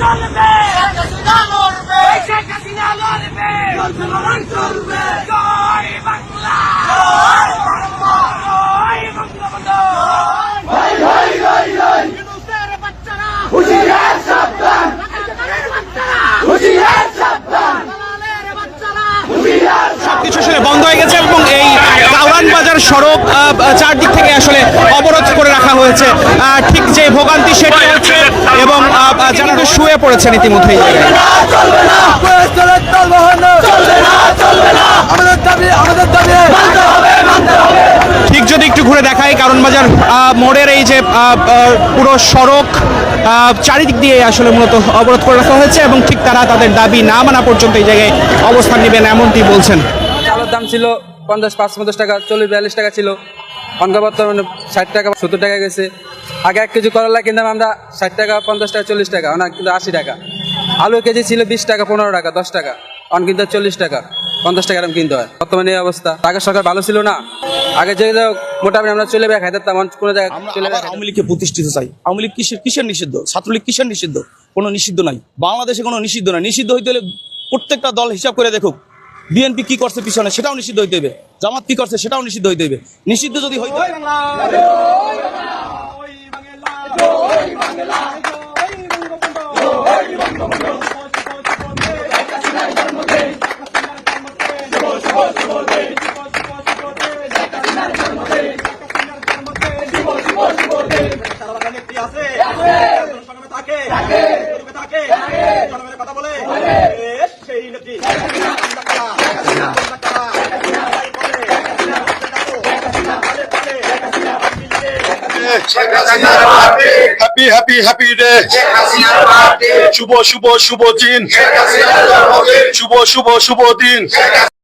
চলবে চলবে চলবে সবকিছু আসলে বন্ধ হয়ে গেছে এবং এই কাউরান বাজার সড়ক চারদিক থেকে আসলে অবরোধ করে রাখা হয়েছে। ঠিক যে ভোগান্তি সেটা হচ্ছে এবং যারা শুয়ে পড়েছেন ইতিমধ্যে ঠিক যদি একটু ঘুরে দেখাই, কারণ বাজার মোড়ের এই যে পুরো সড়ক চারিদিক দিয়ে আসলে মূলত অবরোধ করে রাখা হয়েছে এবং ঠিক তারা তাদের দাবি না মানা পর্যন্ত এই জায়গায় অবস্থান নেবেন এমনটি বলছেন। দাম ছিল পঞ্চাশ পাঁচ পঞ্চাশ টাকা চল্লিশ বিয়াল্লিশ টাকা ছিল। অনকা বর্তমানে ষাট টাকা সত্তর টাকা গেছে। আগে এক কেজি করলা কিনতাম আমরা ষাট টাকা পঞ্চাশ টাকা চল্লিশ টাকা অনেক কিন্তু আশি টাকা। আলু কেজি ছিল বিশ টাকা পনেরো টাকা দশ টাকা। অন কিন্তু চল্লিশ টাকা পঞ্চাশ টাকা এরকম কিনতে হয়। বর্তমানে এই অবস্থা। আগে সরকার ভালো ছিল না। আগে যে মোটামুটি আমরা চলে বেড়া খাইতাম কোনো জায়গায় চলে আওয়ামী লীগকে প্রতিষ্ঠিত চাই। আওয়ামী লীগ কিসের কিসের নিষিদ্ধ? ছাত্রলীগ কিসের নিষিদ্ধ? কোনো নিষিদ্ধ নাই। বাংলাদেশে কোনো নিষিদ্ধ নাই। নিষিদ্ধ হইতে হলে প্রত্যেকটা দল হিসাব করে দেখুক। বিএনপি কি করছে পিছনে সেটাও নিষিদ্ধ হইতে হবে জামাত কি করছে সেটাও নিষিদ্ধ হইতে হবে নিষিদ্ধ যদি হইতে হয় হ্যাপি হ্যাপি হ্যাপি ডে শুভ শুভ শুভ দিন। শুভ শুভ শুভ দিন।